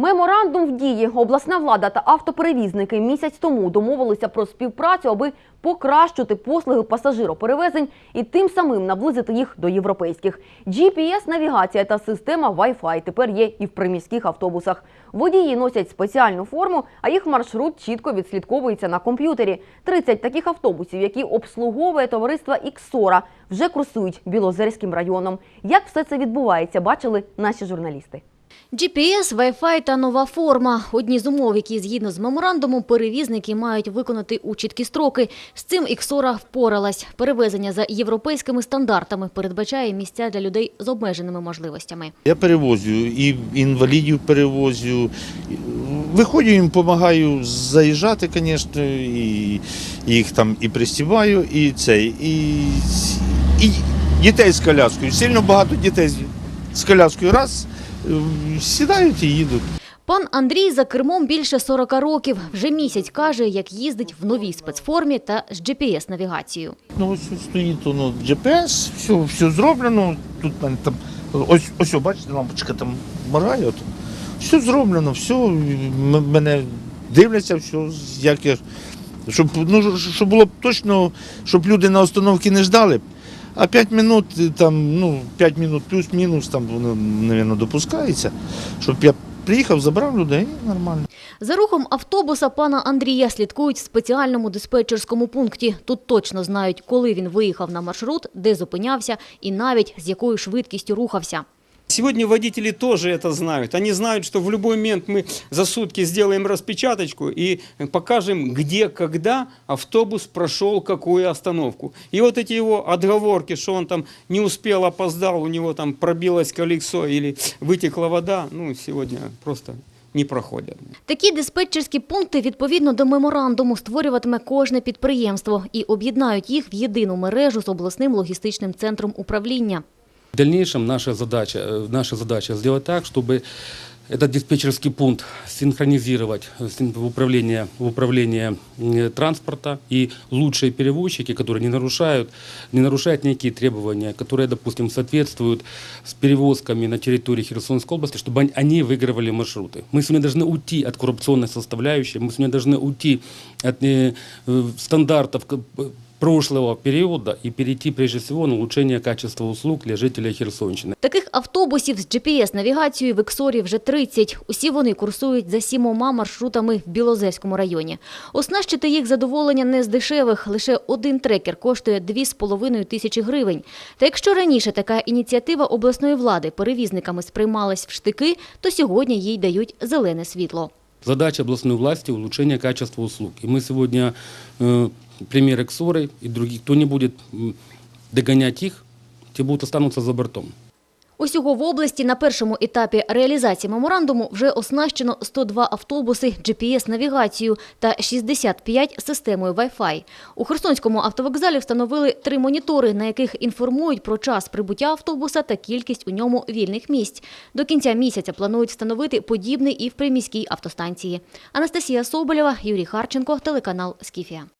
Меморандум в дії. Обласна влада та автоперевізники місяць тому домовилися про співпрацю, аби покращити послуги пасажироперевезень і тим самим наблизити їх до європейських. GPS-навігація та система Wi-Fi тепер є і в приміських автобусах. Водії носять спеціальну форму, а їх маршрут чітко відслідковується на комп'ютері. 30 таких автобусів, які обслуговує товариство «Іксора», вже курсують Білозерським районом. Як все це відбувається, бачили наші журналісти. GPS, Wi-Fi та нова форма – одні з умов, які згідно з меморандумом перевізники мають виконати у чіткі строки. З цим Іксора впоралась. Перевезення за європейськими стандартами передбачає місця для людей з обмеженими можливостями. Я перевозю і інвалідів перевозю. Виходжу їм, допомагаю заїжджати, звісно, і їх там і пристібаю, і цей, і, і дітей з коляскою. Сильно багато дітей з- коляскою. Раз сідають і їдуть. Пан Андрій за кермом більше 40 років. Вже місяць каже, як їздить в новій спецформі та з GPS-навігацією. Ну, ось стоїть воно GPS, все, все зроблено. Тут там, ось, ось, бачите, лампочка там моргає. От. Все зроблено, все, мене дивляться, все, як я. Щоб, ну, щоб було б точно, щоб люди на остановці не ждали. А 5 минут, там, ну, 5 минут плюс-мінус, там воно, мабуть, допускається. Щоб я приїхав, забрав людей, і нормально. За рухом автобуса пана Андрія слідкують в спеціальному диспетчерському пункті. Тут точно знають, коли він виїхав на маршрут, де зупинявся і навіть з якою швидкістю рухався. Сегодня водители тоже это знают. Они знают, что в любой момент мы за сутки сделаем распечаточку и покажем, где, когда автобус прошел какую остановку. И вот эти его отговорки, что он там не успел, опоздал, у него там пробилось колесо или вытекла вода, ну, сегодня просто не проходят. Такі диспетчерські пункти відповідно до меморандуму створюватиме кожне підприємство і об'єднають їх в єдину мережу з обласним логістичним центром управління. В дальнейшем наша задача, э, наша задача сделать так, чтобы этот диспетчерский пункт синхронизировать с- в управление, в управление э, транспорта и лучшие перевозчики, которые не нарушают, не нарушают никакие требования, которые, допустим, соответствуют с перевозками на территории Херсонской области, чтобы они- выигрывали маршруты. Мы сегодня должны уйти от коррупционной составляющей, мы сегодня должны уйти от э, э, стандартов прошлого периода и перейти прежде всего на улучшение качества услуг для жителей Херсонщины. Таких автобусів з GPS-навігацією в Іксорі вже 30. Усі вони курсують за сімома маршрутами в Білозерському районі. Оснащити їх задоволення не з дешевих. Лише один трекер коштує 2,5 тисячі гривень. Та якщо раніше така ініціатива обласної влади перевізниками сприймалась в штики, то сьогодні їй дають зелене світло. Задача областной власти – улучшение качества услуг. И мы сегодня, э, пример Эксоры и других, кто не будет м, догонять их, те будут останутся за бортом. Усього в області на першому етапі реалізації меморандуму вже оснащено 102 автобуси GPS-навігацією та 65 системою Wi-Fi. У Херсонському автовокзалі встановили три монітори, на яких інформують про час прибуття автобуса та кількість у ньому вільних місць. До кінця місяця планують встановити подібний і в приміській автостанції. Анастасія Соболєва, Юрій Харченко, телеканал «Скіфія».